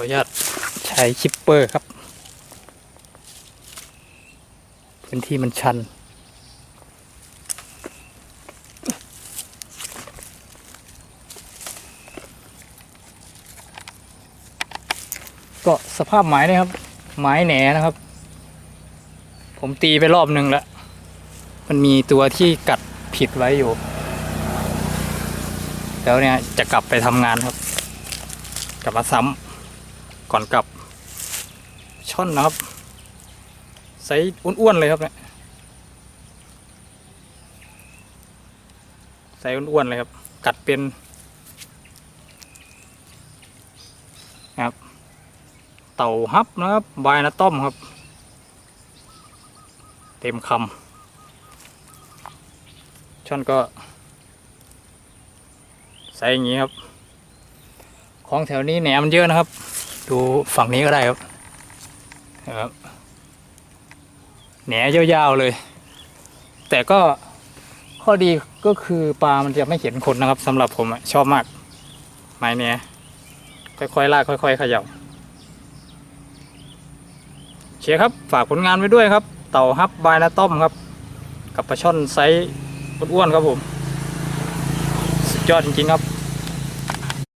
ออนุญาตใช้ชิปเปอร์ครับ พื้นที่มันชัน ก็สภาพไม้นี่ครับ ไม้แหนนะครับ ผมตีไปรอบหนึ่งแล้ว มันมีตัวที่กัดผิดไว้อยู่แล้วเนี่ยจะกลับไปทำงานครับ กลับมาซ้ำ ก่อนกลับ ช่อนนะครับไซส์อ้วนๆเลยครับเนี่ยไซส์อ้วนๆเลยครับ กัดเป็นนะครับ เต่าฮับนะครับบายนะต้อมครับ เต็มคำช่อนก็ใส่อย่างนี้ครับ ของแถวนี้แหนมเยอะนะครับ ดูฝั่งนี้ก็ได้ครับนะครับแหนยาวๆเลย แต่ก็ข้อดีก็คือปลามันจะไม่เห็นคนนะครับสำหรับผมชอบมาก ไม้เนี้ยค่อยๆลากค่อยๆเขย่าเชียร์ครับฝากผลงานไว้ด้วยครับ เต่าฮับบายนาต้อมครับ กับปลาช่อนไซส์อ้วนๆครับผม สุดยอดจริงๆครับ